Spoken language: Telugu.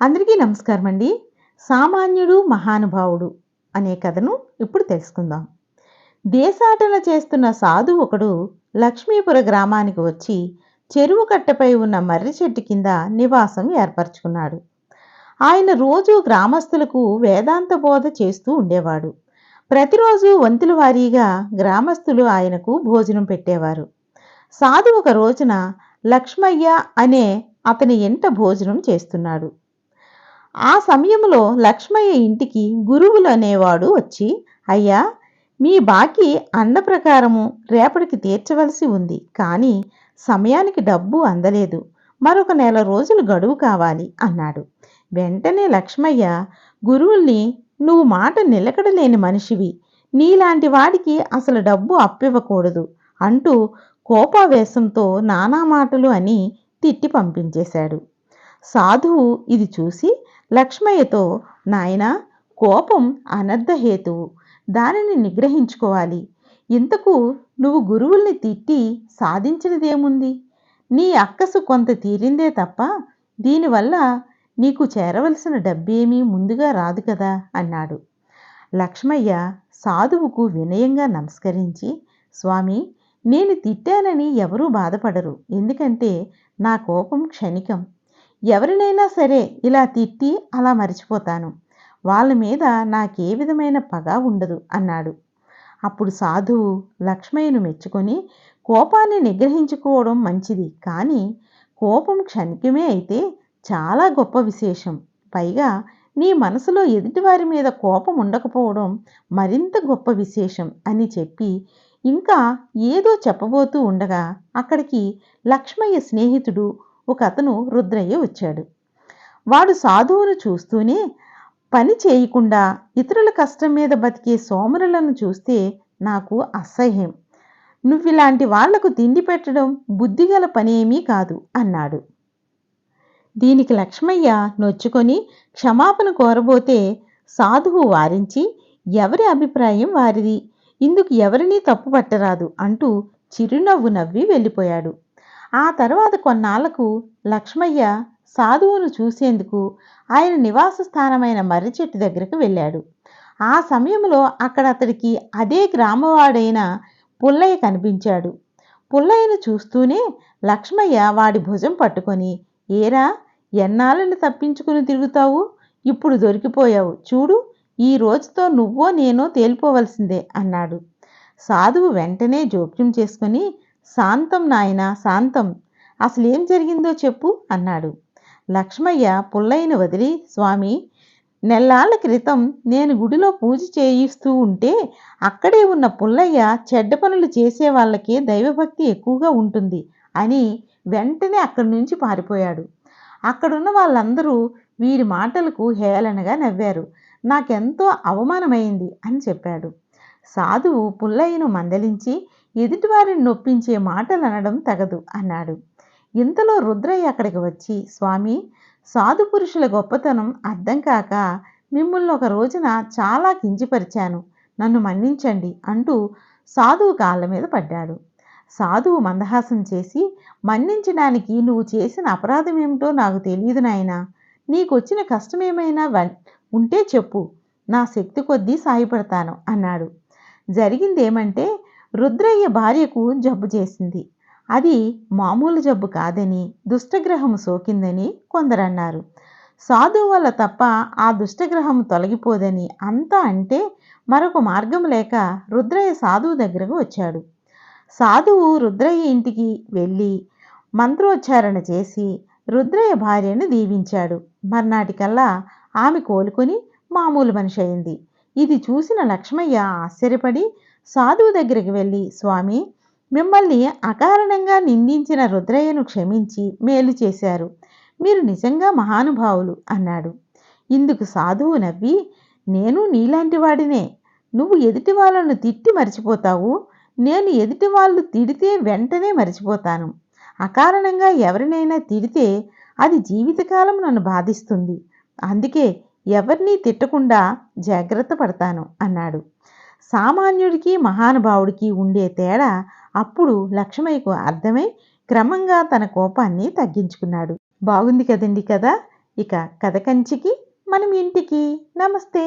అందరికీ నమస్కారం అండి సామాన్యుడు మహానుభావుడు అనే కథను ఇప్పుడు తెలుసుకుందాం. దేశాటన చేస్తున్న సాధు ఒకడు లక్ష్మీపుర గ్రామానికి వచ్చి చెరువు కట్టపై ఉన్న మర్రి చెట్టు కింద నివాసం ఏర్పరచుకున్నాడు. ఆయన రోజు గ్రామస్తులకు వేదాంత బోధ చేస్తూ ఉండేవాడు. ప్రతిరోజు వంతుల వారీగా గ్రామస్తులు ఆయనకు భోజనం పెట్టేవారు. సాధు ఒక రోజున లక్ష్మయ్య అనే అతని ఎంట భోజనం చేస్తున్నాడు. ఆ సమయంలో లక్ష్మయ్య ఇంటికి గురువులు అనేవాడు వచ్చి అయ్యా మీ బాకీ అన్న ప్రకారము రేపటికి తీర్చవలసి ఉంది కానీ సమయానికి డబ్బు అందలేదు. మరొక నెల రోజులు గడువు కావాలి అన్నాడు. వెంటనే లక్ష్మయ్య గురువుల్ని నువ్వు మాట నిలకడలేని మనిషివి. నీలాంటి వాడికి అసలు డబ్బు అప్పివ్వకూడదు అంటూ కోపావేశంతో నానా మాటలు అని తిట్టి పంపించేశాడు. సాధువు ఇది చూసి లక్ష్మయ్యతో నాయనా కోపం అనర్ధహేతువు దానిని నిగ్రహించుకోవాలి. ఇంతకు నువ్వు గురువుల్ని తిట్టి సాధించినదేముంది? నీ అక్కసు కొంత తీరిందే తప్ప దీనివల్ల నీకు చేరవలసిన డబ్బేమీ ముందుగా రాదు కదా అన్నాడు. లక్ష్మయ్య సాధువుకు వినయంగా నమస్కరించి స్వామి నేను తిట్టానని ఎవరూ బాధపడరు ఎందుకంటే నా కోపం క్షణికం. ఎవరినైనా సరే ఇలా తిట్టి అలా మర్చిపోతాను. వాళ్ళ మీద నాకే విధమైన పగ ఉండదు అన్నాడు. అప్పుడు సాధువు లక్ష్మయ్యను మెచ్చుకొని కోపాన్ని నిగ్రహించుకోవడం మంచిది కానీ కోపం క్షణికమే అయితే చాలా గొప్ప విశేషం. పైగా నీ మనసులో ఎదుటివారి మీద కోపం ఉండకపోవడం మరింత గొప్ప విశేషం అని చెప్పి ఇంకా ఏదో చెప్పబోతూ ఉండగా అక్కడికి లక్ష్మయ్య స్నేహితుడు ఒక అతను రుద్రయ్య వచ్చాడు. వాడు సాధువును చూస్తూనే పని చేయకుండా ఇతరుల కష్టం మీద బతికే సోమరులను చూస్తే నాకు అసహ్యం. నువ్విలాంటి వాళ్ళకు తిండి పెట్టడం బుద్ధిగల పనేమీ కాదు అన్నాడు. దీనికి లక్ష్మయ్య నొచ్చుకొని క్షమాపణ కోరబోతే సాధువు వారించి ఎవరి అభిప్రాయం వారిది? ఇందుకు ఎవరినీ తప్పు పట్టరాదు అంటూ చిరునవ్వు నవ్వి వెళ్ళిపోయాడు. ఆ తర్వాత కొన్నాళ్ళకు లక్ష్మయ్య సాధువును చూసేందుకు ఆయన నివాస స్థానమైన మర్రి చెట్టు దగ్గరకు వెళ్ళాడు. ఆ సమయంలో అక్కడ అతడికి అదే గ్రామవాడైన పుల్లయ్య కనిపించాడు. పుల్లయ్యను చూస్తూనే లక్ష్మయ్య వాడి భుజం పట్టుకొని ఏరా ఎన్నాళ్ళని తప్పించుకుని తిరుగుతావు? ఇప్పుడు దొరికిపోయావు. చూడు ఈ రోజుతో నువ్వో నేనో తేలిపోవలసిందే అన్నాడు. సాధువు వెంటనే జోక్యం చేసుకుని శాంతం నాయన శాంతం. అసలేం జరిగిందో చెప్పు అన్నాడు. లక్ష్మయ్య పుల్లయ్యను వదిలి స్వామి నెల్లాళ్ళ క్రితం నేను గుడిలో పూజ చేయిస్తూ ఉంటే అక్కడే ఉన్న పుల్లయ్య చెడ్డ పనులు చేసే వాళ్ళకే దైవభక్తి ఎక్కువగా ఉంటుంది అని వెంటనే అక్కడి నుంచి పారిపోయాడు. అక్కడున్న వాళ్ళందరూ వీరి మాటలకు హేళనగా నవ్వారు. నాకెంతో అవమానమైంది అని చెప్పాడు. సాధువు పుల్లయ్యను మందలించి ఎదుటివారిని నొప్పించే మాటలు అనడం తగదు అన్నాడు. ఇంతలో రుద్రయ్య అక్కడికి వచ్చి స్వామి సాధు పురుషుల గొప్పతనం అర్థం కాక మిమ్మల్ని ఒక రోజున చాలా కించిపరిచాను. నన్ను మన్నించండి అంటూ సాధువు కాళ్ళ మీద పడ్డాడు. సాధువు మందహాసం చేసి మన్నించడానికి నువ్వు చేసిన అపరాధం ఏమిటో నాకు తెలియదు నాయనా. నీకొచ్చిన కష్టమేమైనా ఉంటే చెప్పు. నా శక్తి కొద్దీ సాయపడతాను అన్నాడు. జరిగిందేమంటే రుద్రయ్య భార్యకు జబ్బు చేసింది. అది మామూలు జబ్బు కాదని దుష్టగ్రహం సోకిందని కొందరన్నారు. సాధువు వల్ల తప్ప ఆ దుష్టగ్రహం తొలగిపోదని అంతా అంటే మరొక మార్గం లేక రుద్రయ్య సాధువు దగ్గరకు వచ్చాడు. సాధువు రుద్రయ్య ఇంటికి వెళ్ళి మంత్రోచ్చారణ చేసి రుద్రయ్య భార్యను దీవించాడు. మర్నాటికల్లా ఆమె కోలుకొని మామూలు మనిషి అయింది. ఇది చూసిన లక్ష్మయ్య ఆశ్చర్యపడి సాధువు దగ్గరికి వెళ్ళి స్వామి మిమ్మల్ని అకారణంగా నిందించిన రుద్రయ్యను క్షమించి మేలు చేశారు. మీరు నిజంగా మహానుభావులు అన్నాడు. ఇందుకు సాధువు నవ్వి నేను నీలాంటి వాడినే. నువ్వు ఎదుటి వాళ్ళను తిట్టి మర్చిపోతావు. నేను ఎదుటి వాళ్ళు తిడితే వెంటనే మర్చిపోతాను. అకారణంగా ఎవరినైనా తిడితే అది జీవితకాలం నన్ను బాధిస్తుంది. అందుకే ఎవరినీ తిట్టకుండా జాగ్రత్త పడతాను అన్నాడు. సామాన్యుడికి మహానుభావుడికి ఉండే తేడా అప్పుడు లక్ష్మయ్యకు అర్థమై క్రమంగా తన కోపాన్ని తగ్గించుకున్నాడు. బాగుంది కదండి కదా! ఇక కథ కంచికి మనం ఇంటికి. నమస్తే!